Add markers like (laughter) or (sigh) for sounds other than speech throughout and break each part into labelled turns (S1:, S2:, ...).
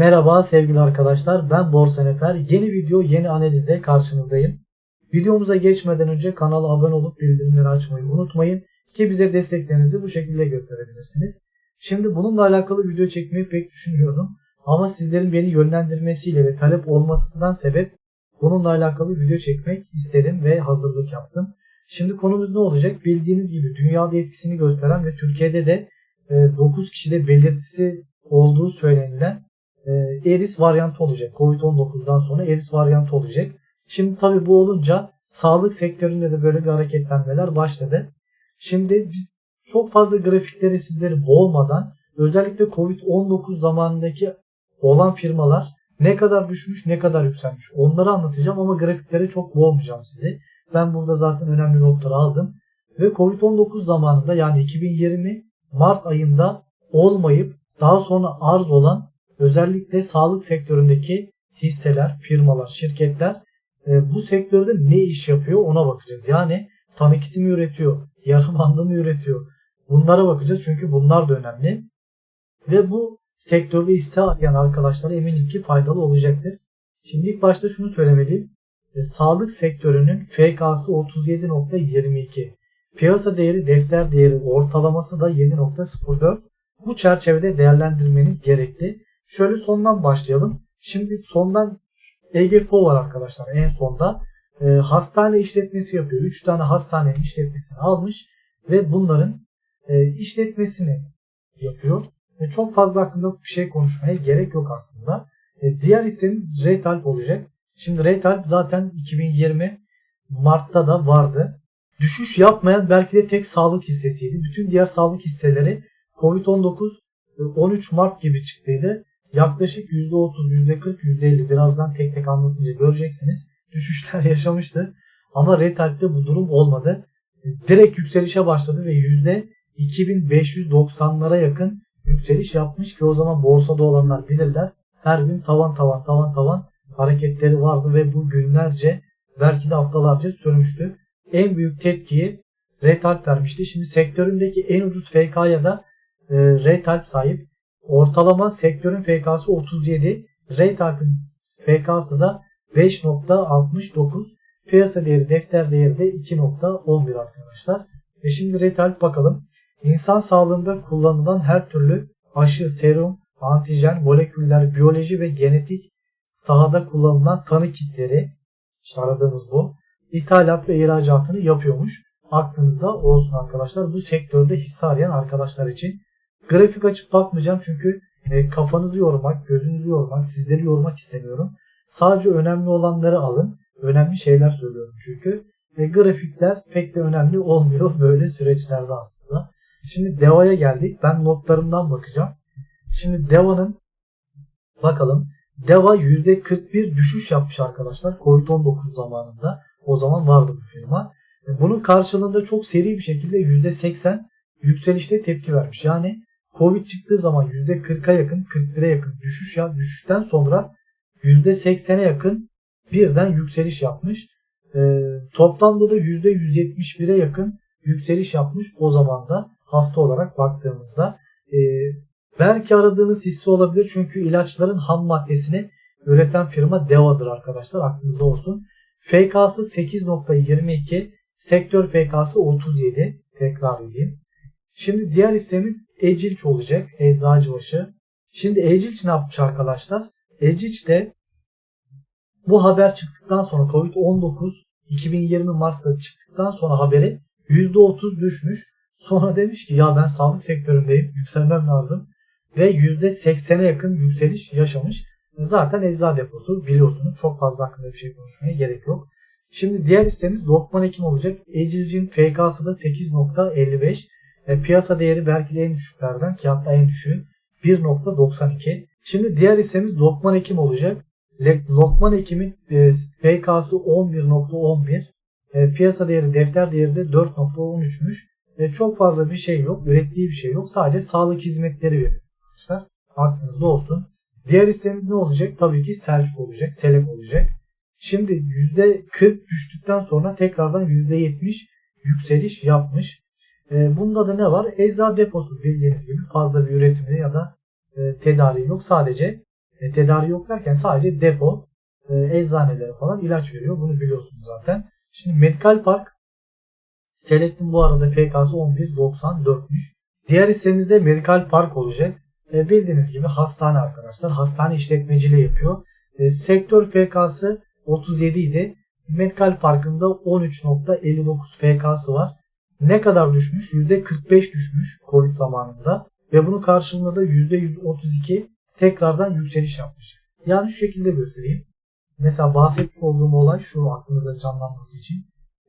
S1: Merhaba sevgili arkadaşlar ben Borsa Nefer. Yeni video yeni analizde karşınızdayım. Videomuza geçmeden önce kanala abone olup bildirimleri açmayı unutmayın ki bize desteklerinizi bu şekilde gösterebilirsiniz. Şimdi bununla alakalı video çekmeyi pek düşünmüyordum ama sizlerin beni yönlendirmesiyle ve talep olmasından sebep bununla alakalı video çekmek istedim ve hazırlık yaptım. Şimdi konumuz ne olacak? Bildiğiniz gibi dünyada etkisini gösteren ve Türkiye'de de 9 kişide belirtisi olduğu söylenilen e, Eris varyantı olacak. Covid-19'dan sonra Eris varyantı olacak. Şimdi tabi bu olunca sağlık sektöründe de böyle bir hareketlenmeler başladı. Şimdi biz çok fazla grafikleri sizleri boğmadan özellikle Covid-19 zamanındaki olan firmalar ne kadar düşmüş ne kadar yükselmiş onları anlatacağım ama grafikleri çok boğmayacağım sizi. Ben burada zaten önemli notları aldım. Ve Covid-19 zamanında yani 2020 Mart ayında olmayıp daha sonra arz olan özellikle sağlık sektöründeki hisseler, firmalar, şirketler e, bu sektörde ne iş yapıyor ona bakacağız. Yani tanı kiti mi üretiyor, yarım bandı mı üretiyor bunlara bakacağız çünkü bunlar da önemli. Ve bu sektörde hisse arayan arkadaşlara eminim ki faydalı olacaktır. Şimdi ilk başta şunu söylemeliyim. E, sağlık sektörünün FK'sı 37.22. Piyasa değeri, defter değeri ortalaması da 7.04. Bu çerçevede değerlendirmeniz gerekli. Şöyle sondan başlayalım. Şimdi sondan EGPO var arkadaşlar en sonda. E, hastane işletmesi yapıyor. 3 tane hastanenin işletmesini almış ve bunların e, işletmesini yapıyor. E, çok fazla hakkında bir şey konuşmaya gerek yok aslında. E, diğer hissemiz Retalp olacak. Şimdi Retalp zaten 2020 Mart'ta da vardı. Düşüş yapmayan belki de tek sağlık hissesiydi. Bütün diğer sağlık hisseleri Covid-19 13 Mart gibi çıktıydı. Yaklaşık %30, %40, %50 birazdan tek tek anlatınca göreceksiniz. Düşüşler (laughs) yaşamıştı. Ama Retalp'te bu durum olmadı. Direkt yükselişe başladı ve %2590'lara yakın yükseliş yapmış ki o zaman borsada olanlar bilirler. Her gün tavan tavan tavan tavan hareketleri vardı ve bu günlerce belki de haftalarca sürmüştü. En büyük tepkiyi Retalp vermişti. Şimdi sektöründeki en ucuz FK'ya da e, Retalp sahip. Ortalama sektörün FK'sı 37. Retalp'in FK'sı da 5.69. Piyasa değeri defter değeri de 2.11 arkadaşlar. Ve şimdi Retalp bakalım. İnsan sağlığında kullanılan her türlü aşı, serum, antijen, moleküller, biyoloji ve genetik sahada kullanılan tanı kitleri işte aradığımız bu. İthalat ve ihracatını yapıyormuş. Aklınızda olsun arkadaşlar. Bu sektörde hisse arayan arkadaşlar için. Grafik açıp bakmayacağım çünkü e, kafanızı yormak, gözünüzü yormak, sizleri yormak istemiyorum. Sadece önemli olanları alın. Önemli şeyler söylüyorum çünkü. E, grafikler pek de önemli olmuyor (laughs) böyle süreçlerde aslında. Şimdi Deva'ya geldik. Ben notlarımdan bakacağım. Şimdi Deva'nın bakalım. Deva %41 düşüş yapmış arkadaşlar Covid-19 zamanında. O zaman vardı bu firma. Bunun karşılığında çok seri bir şekilde %80 yükselişte tepki vermiş. Yani Covid çıktığı zaman %40'a yakın, 41'e yakın düşüş ya düşüşten sonra %80'e yakın birden yükseliş yapmış. E, toplamda da %171'e yakın yükseliş yapmış o zaman da hafta olarak baktığımızda. E, belki aradığınız hisse olabilir çünkü ilaçların ham maddesini üreten firma Deva'dır arkadaşlar aklınızda olsun. FK'sı 8.22, sektör FK'sı 37. Tekrar edeyim. Şimdi diğer hissemiz Ecilç olacak. Eczacıbaşı. Şimdi Ecilç ne yapmış arkadaşlar? Ecilç de bu haber çıktıktan sonra Covid-19 2020 Mart'ta çıktıktan sonra haberi %30 düşmüş. Sonra demiş ki ya ben sağlık sektöründeyim yükselmem lazım. Ve %80'e yakın yükseliş yaşamış. Zaten ecza deposu biliyorsunuz. Çok fazla hakkında bir şey konuşmaya gerek yok. Şimdi diğer hissemiz Lokman Ekim olacak. Ecilcin FK'sı da 8.55. E, piyasa değeri belki de en düşüklerden ki hatta en düşüğü 1.92. Şimdi diğer hissemiz Lokman Ekim olacak. Lokman Ekim'in FK'sı 11.11. E, piyasa değeri defter değeri de 4.13'müş. E, çok fazla bir şey yok. Ürettiği bir şey yok. Sadece sağlık hizmetleri veriyor arkadaşlar. Aklınızda olsun. Diğer hissemiz ne olacak? Tabii ki Selçuk olacak. Selek olacak. Şimdi %40 düştükten sonra tekrardan %70 yükseliş yapmış. E, bunda da ne var? Ecza deposu bildiğiniz gibi fazla bir üretimi ya da e, tedariği yok. Sadece e, tedariği yok derken sadece depo, e, eczanelere falan ilaç veriyor. Bunu biliyorsunuz zaten. Şimdi Medikal Park Select'in bu arada FK'sı 11.94'müş. Diğer hissemizde Medikal Park olacak. E, bildiğiniz gibi hastane arkadaşlar. Hastane işletmeciliği yapıyor. E, sektör FK'sı 37 idi. Medikal Park'ın da 13.59 FK'sı var. Ne kadar düşmüş? %45 düşmüş Covid zamanında. Ve bunun karşılığında da %132 tekrardan yükseliş yapmış. Yani şu şekilde göstereyim. Mesela bahsetmiş olduğum olay şu aklınızda canlanması için.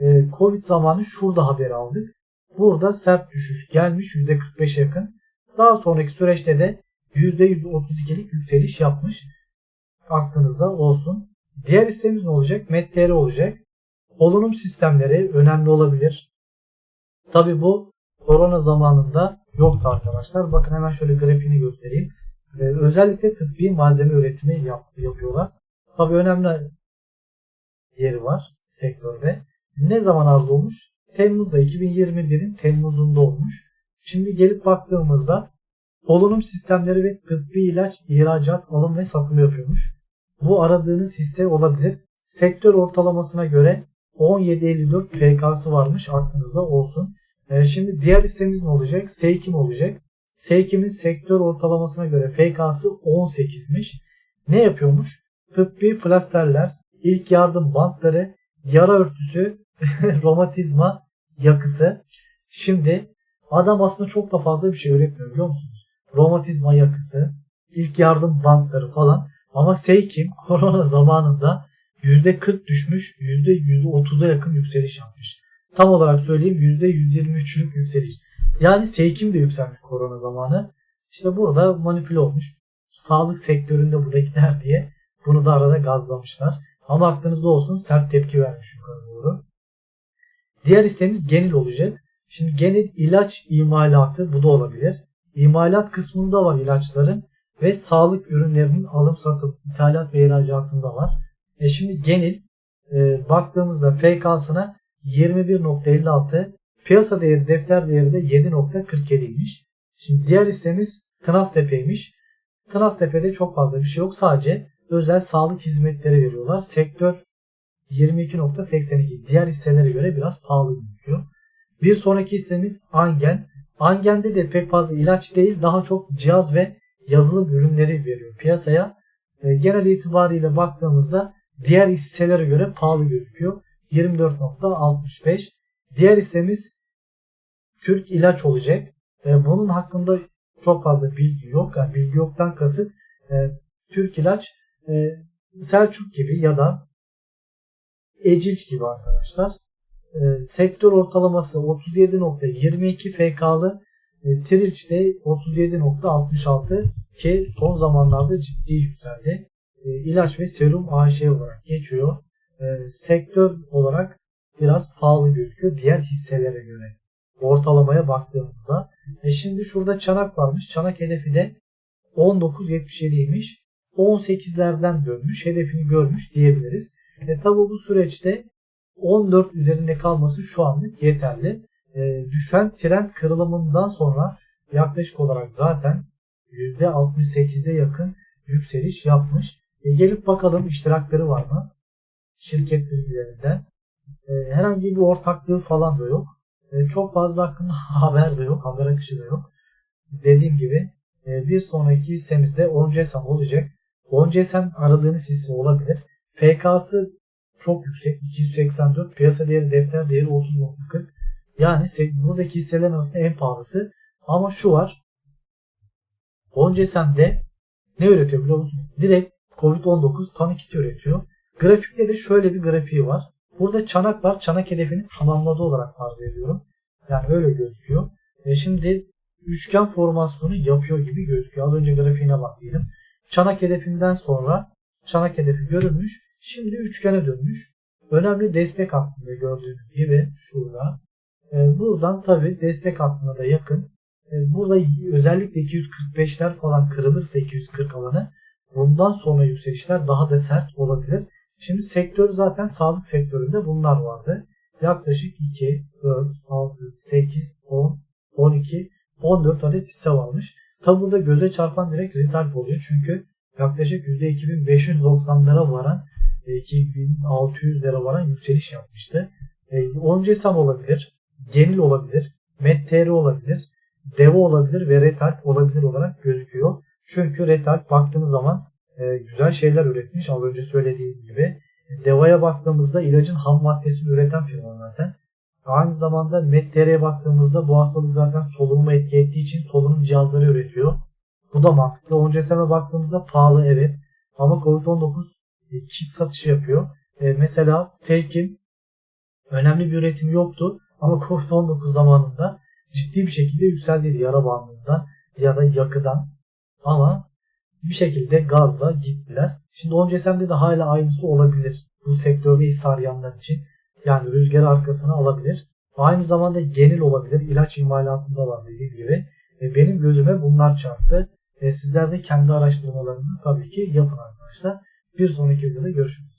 S1: Ee, Covid zamanı şurada haber aldık. Burada sert düşüş gelmiş %45 yakın. Daha sonraki süreçte de %132'lik yükseliş yapmış. Aklınızda olsun. Diğer hissemiz ne olacak? MedTR olacak. Solunum sistemleri önemli olabilir. Tabi bu korona zamanında yoktu arkadaşlar. Bakın hemen şöyle grafiğini göstereyim. Ee, özellikle tıbbi malzeme üretimi yap, yapıyorlar. Tabi önemli yeri var sektörde. Ne zaman arz olmuş? Temmuz'da 2021'in Temmuz'unda olmuş. Şimdi gelip baktığımızda solunum sistemleri ve tıbbi ilaç ihracat, alım ve satım yapıyormuş. Bu aradığınız hisse olabilir. Sektör ortalamasına göre 17.54 PK'sı varmış aklınızda olsun. Ee, şimdi diğer hissemiz ne olacak? Seykim olacak. Seykim'in sektör ortalamasına göre FK'sı 18'miş. Ne yapıyormuş? Tıbbi plasterler, ilk yardım bantları, yara örtüsü, (laughs) romatizma yakısı. Şimdi adam aslında çok da fazla bir şey üretmiyor biliyor musunuz? Romatizma yakısı, ilk yardım bantları falan. Ama Seykim (laughs) korona zamanında %40 düşmüş, %130'a yakın yükseliş yapmış. Tam olarak söyleyeyim %123'lük yükseliş. Yani Seykim de yükselmiş korona zamanı. İşte burada manipüle olmuş. Sağlık sektöründe bu da gider diye bunu da arada gazlamışlar. Ama aklınızda olsun sert tepki vermiş yukarı doğru. Diğer hissemiz genel olacak. Şimdi genel ilaç imalatı bu da olabilir. İmalat kısmında var ilaçların ve sağlık ürünlerinin alım satım, ithalat ve ihracatında var. E şimdi genel e, baktığımızda FK'sına 21.56 piyasa değeri defter değeri de 7.47'ymiş. Şimdi diğer hissemiz Kınastepe'ymiş. Kınastepe'de çok fazla bir şey yok. Sadece özel sağlık hizmetleri veriyorlar. Sektör 22.82. Diğer hisselere göre biraz pahalı gözüküyor. Bir sonraki hissemiz Angen. Angen'de de pek fazla ilaç değil, daha çok cihaz ve yazılım ürünleri veriyor piyasaya. E, genel itibariyle baktığımızda diğer hisselere göre pahalı gözüküyor. 24.65. Diğer hissemiz Türk ilaç olacak. E, bunun hakkında çok fazla bilgi yok. Yani bilgi yoktan kasıt e, Türk ilaç e, Selçuk gibi ya da Ecilç gibi arkadaşlar. E, sektör ortalaması 37.22 FK'lı e, Trilç'te 37.66 ki son zamanlarda ciddi yükseldi. E, ilaç ve serum AŞ olarak geçiyor. E, sektör olarak biraz pahalı gözüküyor diğer hisselere göre. Ortalamaya baktığımızda. E şimdi şurada çanak varmış. Çanak hedefi de 19.77'ymiş. 18'lerden dönmüş. Hedefini görmüş diyebiliriz. E tabi bu süreçte 14 üzerinde kalması şu anlık yeterli. E, düşen trend kırılımından sonra yaklaşık olarak zaten %68'e yakın yükseliş yapmış. E, gelip bakalım iştirakları var mı? Şirket bilgilerinden. E, herhangi bir ortaklığı falan da yok. E, çok fazla hakkında (laughs) haber de yok. Haber akışı da yok. Dediğim gibi e, bir sonraki hissemizde Oncesam olacak. Oncesam aradığınız hisse olabilir. FK'sı çok yüksek. 284. Piyasa değeri defter değeri 30.40. Yani buradaki hisselerin arasında en pahalısı. Ama şu var. Oncesem'de ne üretiyor biliyor musun? Direkt Covid-19 tanı kiti üretiyor. Grafikte de şöyle bir grafiği var. Burada çanak var. Çanak hedefini tamamladı olarak farz ediyorum. Yani öyle gözüküyor. E şimdi üçgen formasyonu yapıyor gibi gözüküyor. Az önce grafiğine bak diyelim. Çanak hedefinden sonra çanak hedefi görülmüş. Şimdi üçgene dönmüş. Önemli destek hattında gördüğünüz gibi şurada. E, buradan tabi destek hattına da yakın. E, burada özellikle 245'ler falan kırılırsa 240 alanı bundan sonra yükselişler daha da sert olabilir. Şimdi sektör zaten sağlık sektöründe bunlar vardı. Yaklaşık 2, 4, 6, 8, 10, 12, 14 adet hisse varmış. Tabi burada göze çarpan direkt Ritalp oluyor. Çünkü yaklaşık %2590'lara varan e, 2600'lere varan yükseliş yapmıştı. E, Oncesan olabilir, Genil olabilir, MedTR olabilir, Devo olabilir ve Retalp olabilir olarak gözüküyor. Çünkü Retalp baktığınız zaman e, güzel şeyler üretmiş az önce söylediğim gibi. Deva'ya baktığımızda ilacın ham maddesini üreten firma zaten. Aynı zamanda MedTR'ye baktığımızda bu hastalık zaten solunuma etki ettiği için solunum cihazları üretiyor. Bu da mantıklı. OnCSM'e baktığımızda pahalı evet. Ama Covid-19 e, kit satışı yapıyor. E, mesela Selkin önemli bir üretim yoktu. Ama Covid-19 zamanında ciddi bir şekilde yükseldi yara bandından ya da yakıdan. Ama bir şekilde gazla gittiler. Şimdi OnCSM'de de hala aynısı olabilir. Bu sektörde arayanlar için. Yani rüzgarı arkasına alabilir. Aynı zamanda genel olabilir. İlaç imalatında var dediğim gibi. E, benim gözüme bunlar çarptı. E, sizler de kendi araştırmalarınızı tabii ki yapın arkadaşlar. Bir sonraki videoda görüşürüz.